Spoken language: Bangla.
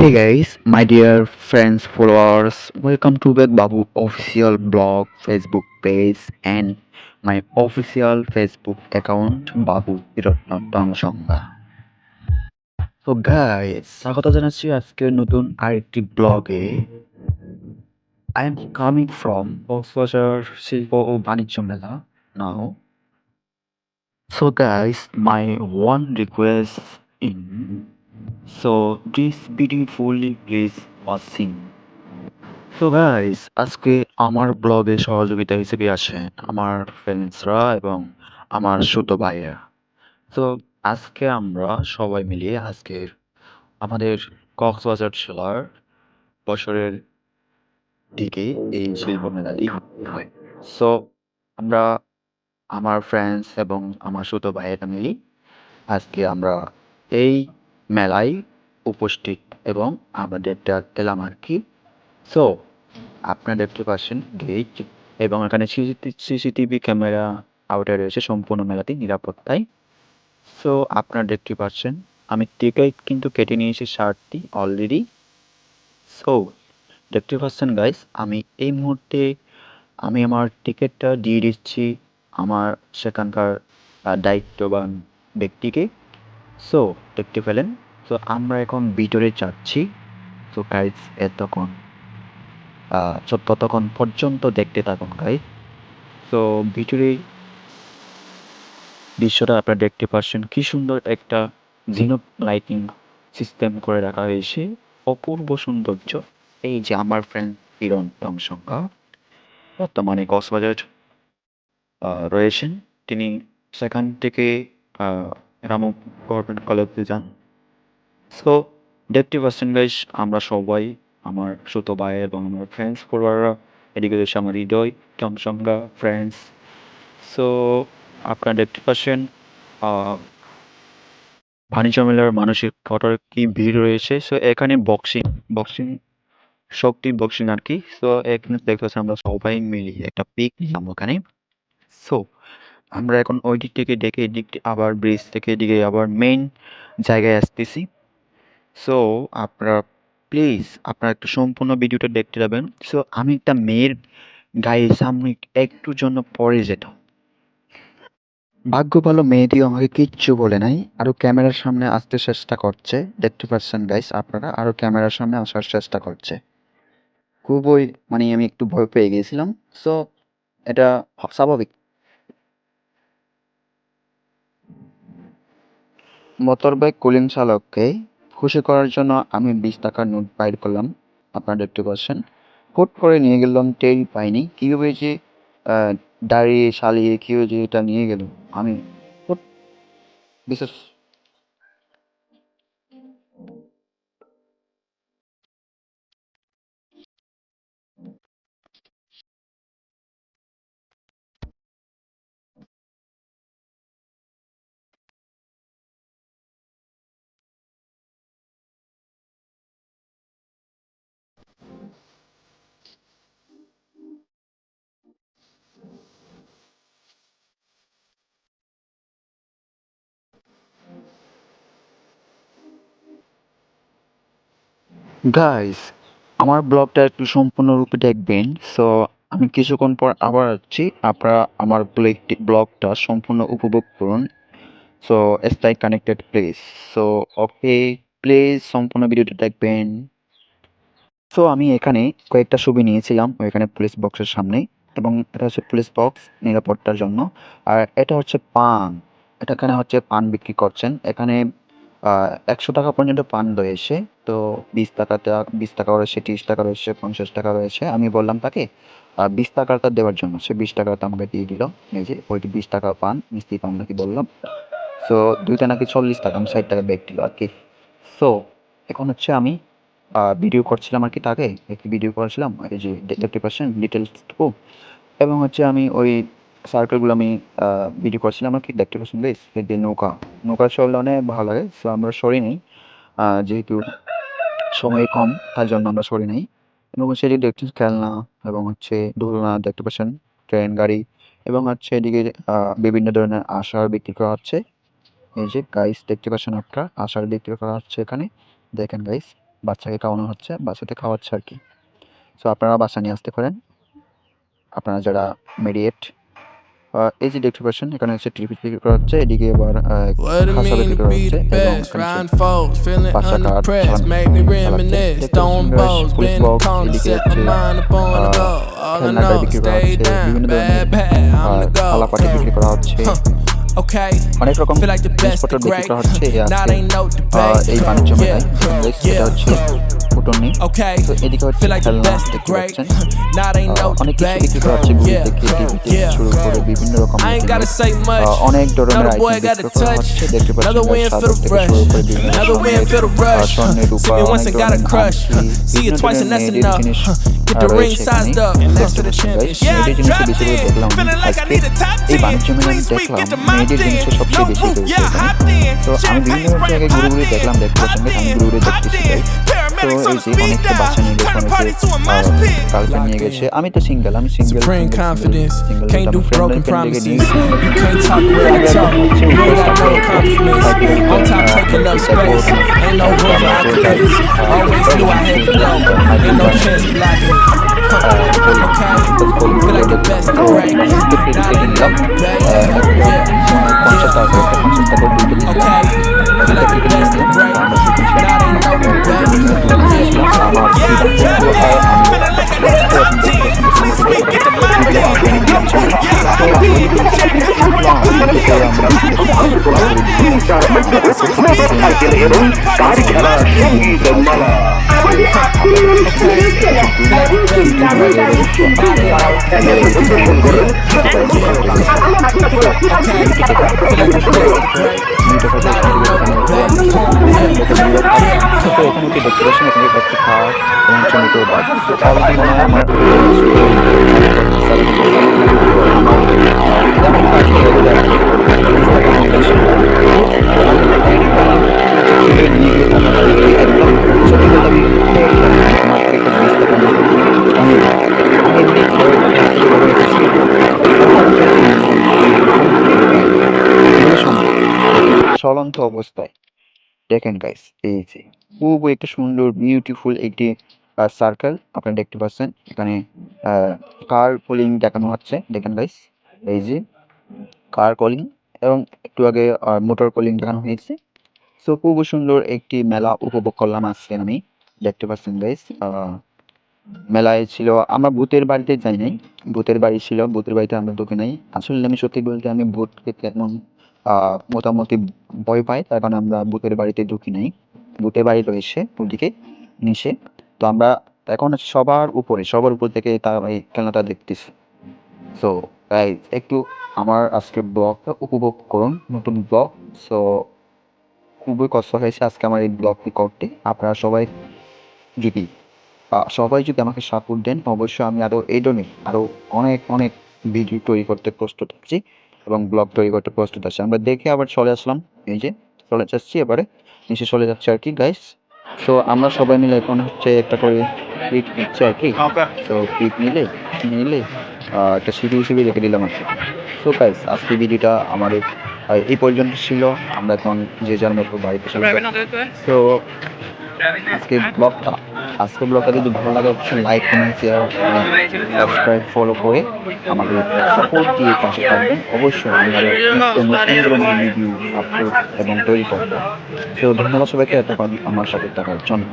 Hey guys, my dear friends, followers, welcome to back Babu official blog, Facebook page, and my official Facebook account Babu Tirotnotong Sangha. So guys, স্বাগত জানাচ্ছি আজকের নতুন আরেকটি ব্লগে I am coming from Cox's Bazar শিল্প now. So guys, my one request in so, this beautifully please watching. তো গাইস আজকে আমার ব্লগে সহযোগিতা হিসেবে আসেন আমার ফ্রেন্ডসরা এবং আমার ছোট ভাইয়া তো আজকে আমরা সবাই মিলিয়ে আজকের আমাদের কক্সবাজার জেলার বছরের দিকে এই শিল্প মেলাটি হয় সো আমরা আমার ফ্রেন্ডস এবং আমার ছোট ভাইয়েরা মিলি আজকে আমরা এই মেলায় উপস্থিত এবং আমাদেরটা এলাম আর কি। সো আপনারা দেখতে পাচ্ছেন গেট এবং এখানে সিসিটিভি ক্যামেরা আউটে রয়েছে সম্পূর্ণ মেলাটি নিরাপত্তায়। সো আপনারা দেখতে পাচ্ছেন, আমি টিকিট কিন্তু কেটে নিয়েছি শার্টটি অলরেডি সো দেখতে পাচ্ছেন গাইস আমি এই মুহূর্তে আমি আমার টিকিটটা দিয়ে দিচ্ছি আমার সেখানকার দায়িত্ববান ব্যক্তিকে। সো দেখতে পেলেন তো আমরা এখন ভিতরে যাচ্ছি। সো গাইস এতক্ষণ তো ততক্ষণ পর্যন্ত দেখতে থাকুন গাই তো ভিতরে দৃশ্যটা আপনারা দেখতে পাচ্ছেন, কি সুন্দর একটা ঝিনুক লাইটিং সিস্টেম করে রাখা হয়েছে। অপূর্ব সৌন্দর্য। এই যে আমার ফ্রেন্ড কিরণ সংখ্যা বর্তমানে কক্সবাজার রয়েছেন। তিনি সেখান থেকে রামু গভর্নমেন্ট কলেজে যান। সো দেখতে পাচ্ছেন গাইস আমরা সবাই আমার ছোট ভাই এবং আমার ফ্রেন্ডস ফলোয়াররা এদিকে রয়েছে আমার হৃদয় সংখ্যা ফ্রেন্ডস সো আপনারা দেখতে পাচ্ছেন বাণিজ্য মেলার মানুষের কটার কি ভিড় রয়েছে? সো এখানে বক্সিং বক্সিং শক্তি বক্সিং আর কি। সো এখানে দেখতে পাচ্ছি আমরা সবাই মিলি একটা পিক নিলাম ওখানে। সো আমরা এখন ওই দিক থেকে ডেকে এদিক থেকে আবার ব্রিজ থেকে এদিকে আবার মেইন জায়গায় আসতেছি। সো আপনারা প্লিজ আপনারা একটু সম্পূর্ণ ভিডিওটা দেখতে যাবেন সো আমি একটা মেয়ের গায়ে সামনে একটু জন্য পরে যেতাম। ভাগ্য ভালো মেয়েটিও আমাকে কিচ্ছু বলে নাই। আরও ক্যামেরার সামনে আসতে চেষ্টা করছে। দেখতে পাচ্ছেন গাইস আপনারা আরও ক্যামেরার সামনে আসার চেষ্টা করছে। খুবই মানে আমি একটু ভয় পেয়ে গেছিলাম। সো এটা স্বাভাবিক। মোটর বাইক কুলিং চালককে খুশি করার জন্য আমি বিশ টাকার নোট বাইর করলাম। আপনারা দেখতে পাচ্ছেন। ফুট করে নিয়ে গেলাম, টেরি পাইনি। কীভাবে যে দাঁড়িয়ে, চালিয়ে, কীভাবে যে এটা নিয়ে গেল, আমি হুট, বিশেষ গাইস আমার ব্লগটা একটু সম্পূর্ণরূপে দেখবেন। সো আমি কিছুক্ষণ পর আবার আসছি। আপনারা আমার ব্লগটা সম্পূর্ণ উপভোগ করুন। So stay connected please so okay please সম্পূর্ণ ভিডিওটা দেখবেন। সো আমি এখানে কয়েকটা ছবি নিয়েছিলাম ওইখানে পুলিশ বক্সের সামনে এবং এটা হচ্ছে পুলিশ বক্স নিরাপত্তার জন্য। আর এটা হচ্ছে পান। এটা এখানে হচ্ছে পান বিক্রি করছেন। এখানে একশো টাকা পর্যন্ত পান রয়েছে। তো বিশ টাকাটা, বিশ টাকা রয়েছে, তিরিশ টাকা রয়েছে, পঞ্চাশ টাকা রয়েছে। আমি বললাম তাকে বিশ টাকাটা দেওয়ার জন্য। সে বিশ টাকাটা আমাকে দিয়ে দিল। এই যে, ওইটি বিশ টাকা পান, মিষ্টি পান নাকি বললাম। সো দুইটা নাকি চল্লিশ টাকা, আমি ষাট টাকা ব্যাগ দিল আর কি। সো এখন হচ্ছে আমি ভিডিও করছিলাম আর কি তাকে। একটি ভিডিও করেছিলাম, এই যে ডিটেলসটুকু এবং হচ্ছে আমি ওই সার্কেলগুলো আমি ভিডিও করছিলাম আর কি, দেখতে এই যে নৌকা। নৌকা চললে অনেক ভালো লাগে সো আমরা সরি নেই। যেহেতু সময় কম, তার জন্য আমরা সরি নেই। এবং সেটি দেখছেন খেলনা এবং হচ্ছে দোলনা, দেখতে পাচ্ছেন, ট্রেন, গাড়ি এবং হচ্ছে এদিকে বিভিন্ন ধরনের আশার বিক্রি করা হচ্ছে। এই যে গাইস দেখতে পাচ্ছেন আপনারা, আশার বিক্রি করা হচ্ছে এখানে। দেখেন গাইস বাচ্চাকে খাওয়ানো হচ্ছে বাচ্চাতে খাওয়াচ্ছে আর কি। সো আপনারা বাচ্চা নিয়ে আসতে পারেন। আপনারা যারা এই যে দেখতে পাচ্ছেন এখানে হচ্ছে ট্রিপ বিক্রি করা হচ্ছে এদিকে আবার অনেক রকম feel like the best great not I know ফুটনি Okay. তো এদিকে হচ্ছে Feel like the খেলনা best, the দেখতে great. পাচ্ছেন Now they ah, know the অনেক কিছু best. বিক্রি করা হচ্ছে ঘুড়ি Yeah. থেকে টিভি থেকে Yeah. শুরু করে বিভিন্ন রকম I ain't gotta say much. অনেক ধরনের Another boy আইটেম got বিক্রি a করা touch. হচ্ছে দেখতে পাচ্ছেন Another win for সাদর the থেকে rush. শুরু করে বিভিন্ন Another win for the স্বর্ণের, আহ, rush. স্বর্ণের রূপা See me once অনেক and got a ধরনের crush. আংটি, See you বিভিন্ন twice and ধরনের that's মেয়েদের enough. জিনিস Get আহ, the ring রয়েছে sized এখানে। up and next to দেখতে the পাচ্ছেন guys, championship. মেয়েদের জিনিসই বেশি করে দেখলাম আজকে এই বাণিজ্য মেলায় দেখলাম মেয়েদের জিনিসে সবচেয়ে বেশি রয়েছে এখানে তো আমি বিভিন্ন জায়গায় ঘুরে ঘুরে দেখলাম দেখতে পাচ্ছেন guys, আমি ঘুরে ঘুরে দেখতেছি guys। তো এই যে অনেকটা বাচ্চা নিয়ে গেছে অনেকে গার্লফ্রেন্ড নিয়ে গেছে আমি তো সিঙ্গেল আমি single Supreme confidence. Single Can't do broken থেকে promises. নিয়ে You can't talk the way I talk. You ain't got no accomplishments. On top taking up space. ain't no rubber. I always knew I had the number. Ain't no chance blocking. Uh, okay. Feel like the best, right? Not in love, babe. Yeah, yeah. Okay. Feel like the best, right? তো এখানে কি দেখতে পাচ্ছেন এখানে একটি খাওয়ার এবং চমিত বাস তাহলে কি মনে হয় আমার যেমন কাজ করে দেওয়া চলন্ত অবস্থায়। দেখেন গাইস এই যে খুব একটা সুন্দর বিউটিফুল একটি সার্কেল আপনারা দেখতে পাচ্ছেন। এখানে কার কলিং দেখানো হচ্ছে। দেখেন গাইস এই যে কার কলিং এবং একটু আগে মোটর কলিং দেখানো হয়েছে। সো খুব সুন্দর একটি মেলা উপভোগ করলাম আজকে আমি, দেখতে পাচ্ছেন গাইস মেলায় ছিল, আমরা ভূতের বাড়িতে যাই নাই, ভূতের বাড়ি ছিল, ভূতের বাড়িতে আমরা ঢুকে নাই। আসলে আমি সত্যি বলতে আমি ভূতকে তেমন মোটামুটি ভয় পাই, তার কারণে আমরা ভূতের বাড়িতে ঢুকি নাই। ভূতের বাড়ি রয়েছে ওদিকে, নিচে। তো আমরা এখন সবার উপরে, সবার উপর থেকে তা এই খেলনাটা দেখতেছি। সো গাইজ একটু আমার আজকের ব্লগটা উপভোগ করুন নতুন ব্লগ। সো খুবই কষ্ট হয়েছে আজকে আমার এই ব্লগটি করতে। আপনারা সবাই যদি সবাই যদি আমাকে সাপোর্ট দেন অবশ্যই আমি আরও এই ধরনের আরও অনেক অনেক ভিডিও তৈরি করতে প্রস্তুত আছি এবং ব্লগ তৈরি করতে প্রস্তুত আছি। আমরা দেখে আবার চলে আসলাম। এই যে চলে যাচ্ছি এবারে। নিচে চলে যাচ্ছে আর কি গাইস সো আমরা সবাই মিলে এখন হচ্ছে একটা করে পিক নিচ্ছে আর কি। তো পিক নিলে নিলে একটা সিডি হিসেবে রেখে দিলাম আর সো গাইস আজকে ভিডিওটা আমাদের এই পর্যন্ত ছিল। আমরা এখন যে যার মতো বাড়িতে চলে। তো আজকে ব্লগটা আজকে ব্লগটা যদি ভালো লাগে অবশ্যই like comment share subscribe follow করে আমাদের সাপোর্ট দিয়ে পাশে থাকবেন। অবশ্যই ভিডিও আপলোড এবং তৈরি করব তো ধন্যবাদ সবাইকে এতক্ষণ আমার সাথে থাকার জন্য।